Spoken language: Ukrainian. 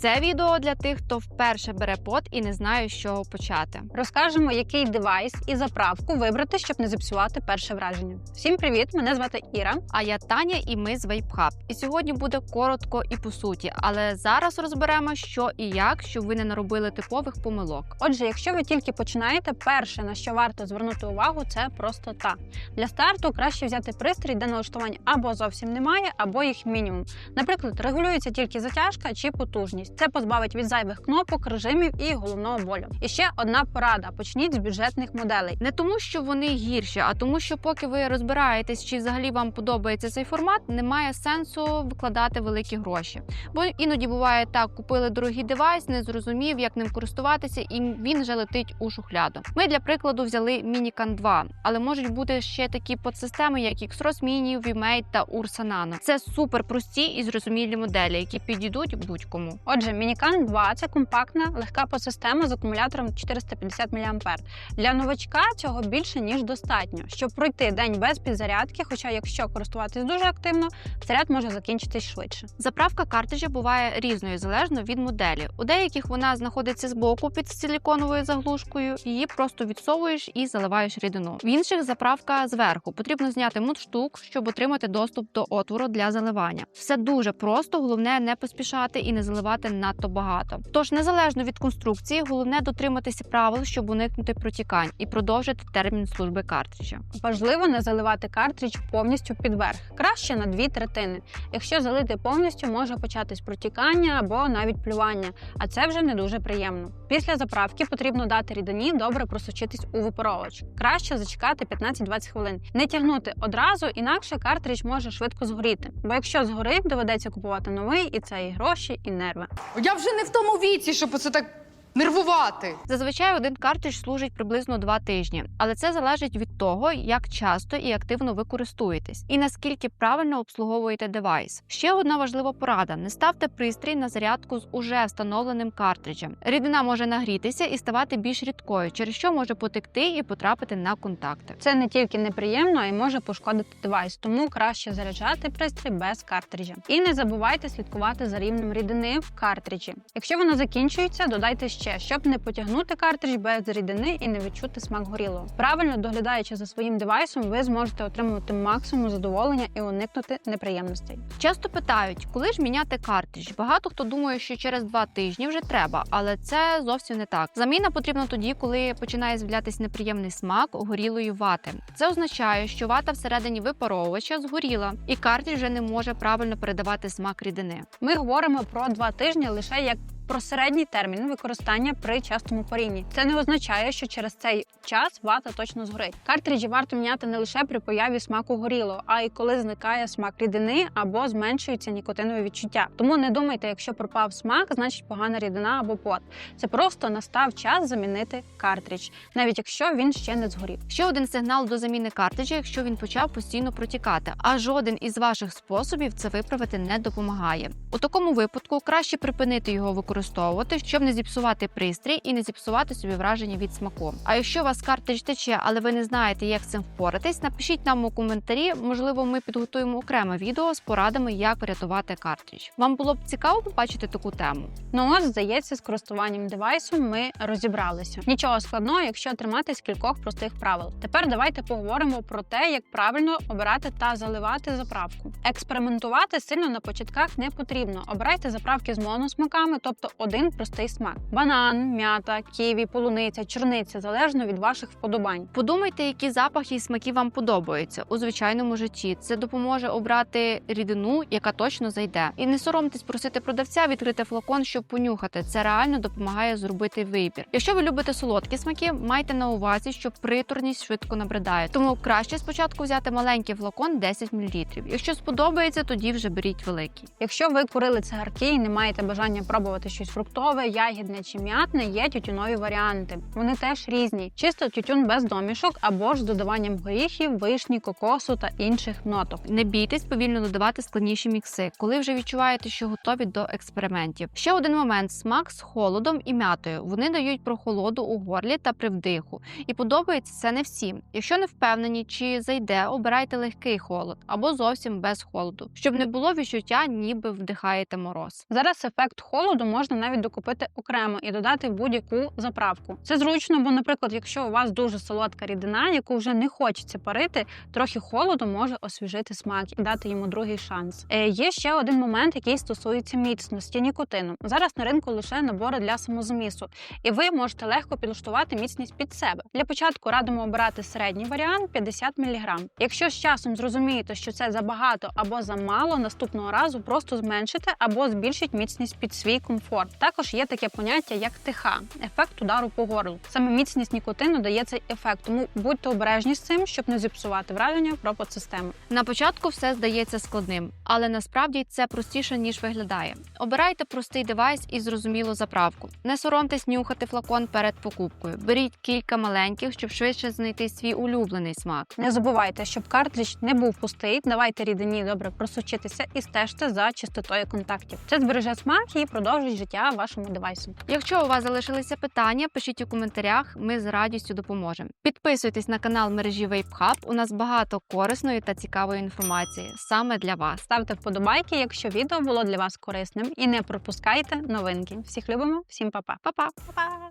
Це відео для тих, хто вперше бере пот і не знає, з чого почати. Розкажемо, який девайс і заправку вибрати, щоб не зіпсувати перше враження. Всім привіт! Мене звати Іра. А я Таня, і ми з VapeHub. І сьогодні буде коротко і по суті, але зараз розберемо, що і як, щоб ви не наробили типових помилок. Отже, якщо ви тільки починаєте, перше на що варто звернути увагу, це простота. Для старту краще взяти пристрій, де налаштувань або зовсім немає, або їх мінімум. Наприклад, регулюється тільки затяжка чи потужність. Це позбавить від зайвих кнопок, режимів і головного болю. І ще одна порада: почніть з бюджетних моделей. Не тому, що вони гірші, а тому, що поки ви розбираєтесь, чи взагалі вам подобається цей формат, немає сенсу викладати великі гроші. Бо іноді буває так: купили дорогий девайс, не зрозумів, як ним користуватися, і він вже летить у шухляду. Ми для прикладу взяли Minican 2, але можуть бути ще такі подсистеми, як Xros Mini, VMate та Ursa Nano. Це супер прості і зрозумілі моделі, які підійдуть будь-кому. Отже, Мінікан 2 це компактна, легка подсистема з акумулятором 450 мА. Для новачка цього більше ніж достатньо, щоб пройти день без підзарядки. Хоча, якщо користуватись дуже активно, заряд може закінчитись швидше. Заправка картриджа буває різною залежно від моделі. У деяких вона знаходиться збоку під силіконовою заглушкою, її просто відсовуєш і заливаєш рідину. В інших заправка зверху. Потрібно зняти мундштук, щоб отримати доступ до отвору для заливання. Все дуже просто, головне не поспішати і не заливати надто багато. Тож, незалежно від конструкції, головне дотриматися правил, щоб уникнути протікань і продовжити термін служби картриджа. Важливо не заливати картридж повністю під верх, краще на дві третини. Якщо залити повністю, може початись протікання або навіть плювання, а це вже не дуже приємно. Після заправки потрібно дати рідині добре просочитись у випаровувач. Краще зачекати 15-20 хвилин. Не тягнути одразу, інакше картридж може швидко згоріти. Бо якщо згорить, доведеться купувати новий, і це і гроші, і нерви. Я вже не в тому віці, щоб оце так нервувати. Зазвичай один картридж служить приблизно два тижні, але це залежить від того, як часто і активно ви користуєтесь, і наскільки правильно обслуговуєте девайс. Ще одна важлива порада: не ставте пристрій на зарядку з уже встановленим картриджем. Рідина може нагрітися і ставати більш рідкою, через що може потекти і потрапити на контакти. Це не тільки неприємно, а й може пошкодити девайс, тому краще заряджати пристрій без картриджа. І не забувайте слідкувати за рівнем рідини в картриджі. Якщо воно закінчується, додайте ще, щоб не потягнути картридж без рідини і не відчути смак горілого. Правильно доглядаючи за своїм девайсом, ви зможете отримувати максимум задоволення і уникнути неприємностей. Часто питають, коли ж міняти картридж. Багато хто думає, що через два тижні вже треба, але це зовсім не так. Заміна потрібна тоді, коли починає з'являтися неприємний смак горілої вати. Це означає, що вата всередині випаровувача згоріла, і картридж вже не може правильно передавати смак рідини. Ми говоримо про два тижні лише як. Про середній термін використання при частому парінні. Це не означає, що через цей час вата точно згорить. Картриджі варто міняти не лише при появі смаку горілого, а й коли зникає смак рідини або зменшується нікотинові відчуття. Тому не думайте, якщо пропав смак, значить погана рідина або пот. Це просто настав час замінити картридж, навіть якщо він ще не згорів. Ще один сигнал до заміни картриджа, якщо він почав постійно протікати, а жоден із ваших способів це виправити не допомагає. У такому випадку краще припинити його використовувати, щоб не зіпсувати пристрій і не зіпсувати собі враження від смаку. А якщо у вас картридж тече, але ви не знаєте, як з цим впоратись, напишіть нам у коментарі. Можливо, ми підготуємо окреме відео з порадами, як врятувати картридж. Вам було б цікаво побачити таку тему. Ну от, здається, з користуванням девайсом ми розібралися. Нічого складного, якщо триматись кількох простих правил. Тепер давайте поговоримо про те, як правильно обирати та заливати заправку. Експериментувати сильно на початках не потрібно. Обирайте заправки з моносмаками, тобто один простий смак: банан, м'ята, ківі, полуниця, чорниця залежно від ваших вподобань. Подумайте, які запахи і смаки вам подобаються у звичайному житті. Це допоможе обрати рідину, яка точно зайде. І не соромтесь просити продавця відкрити флакон, щоб понюхати. Це реально допомагає зробити вибір. Якщо ви любите солодкі смаки, майте на увазі, що приторність швидко набридає. Тому краще спочатку взяти маленький флакон 10 мл. Якщо сподобається, тоді вже беріть великий. Якщо ви курили цигарки і не маєте бажання пробувати щось фруктове, ягідне чи м'ятне, є тютюнові варіанти. Вони теж різні. Чисто тютюн без домішок або ж з додаванням горіхів, вишні, кокосу та інших ноток. Не бійтесь повільно додавати складніші мікси, коли вже відчуваєте, що готові до експериментів. Ще один момент: смак з холодом і м'ятою. Вони дають прохолоду у горлі та при вдиху. І подобається це не всім. Якщо не впевнені, чи зайде, обирайте легкий холод або зовсім без холоду, щоб не було відчуття, ніби вдихаєте мороз. Зараз ефект холоду може можна навіть докупити окремо і додати будь-яку заправку. Це зручно, бо, наприклад, якщо у вас дуже солодка рідина, яку вже не хочеться парити, трохи холоду може освіжити смак і дати йому другий шанс. Е, є ще один момент, який стосується міцності нікотину. Зараз на ринку лише набори для самозамісу, і ви можете легко підлаштувати міцність під себе. Для початку радимо обирати середній варіант 50 мг. Якщо з часом зрозумієте, що це забагато або замало, наступного разу просто зменшите або збільшіть міцність під свій комфорт. Також є таке поняття як ТХ – ефект удару по горлу. Саме міцність нікотину дає цей ефект, тому будьте обережні з цим, щоб не зіпсувати враження про подсистему. На початку все здається складним, але насправді це простіше ніж виглядає. Обирайте простий девайс і зрозумілу заправку. Не соромтесь нюхати флакон перед покупкою. Беріть кілька маленьких, щоб швидше знайти свій улюблений смак. Не забувайте, щоб картридж не був пустий. Давайте рідині добре просочитися і стежте за чистотою контактів. Це збереже смак і продовжить життя вашому девайсу. Якщо у вас залишилися питання, пишіть у коментарях. Ми з радістю допоможемо. Підписуйтесь на канал мережі VapeHub. У нас багато корисної та цікавої інформації саме для вас. Ставте вподобайки, якщо відео було для вас корисним, і не пропускайте новинки. Всіх любимо, всім па-па. Па-па! Па-па!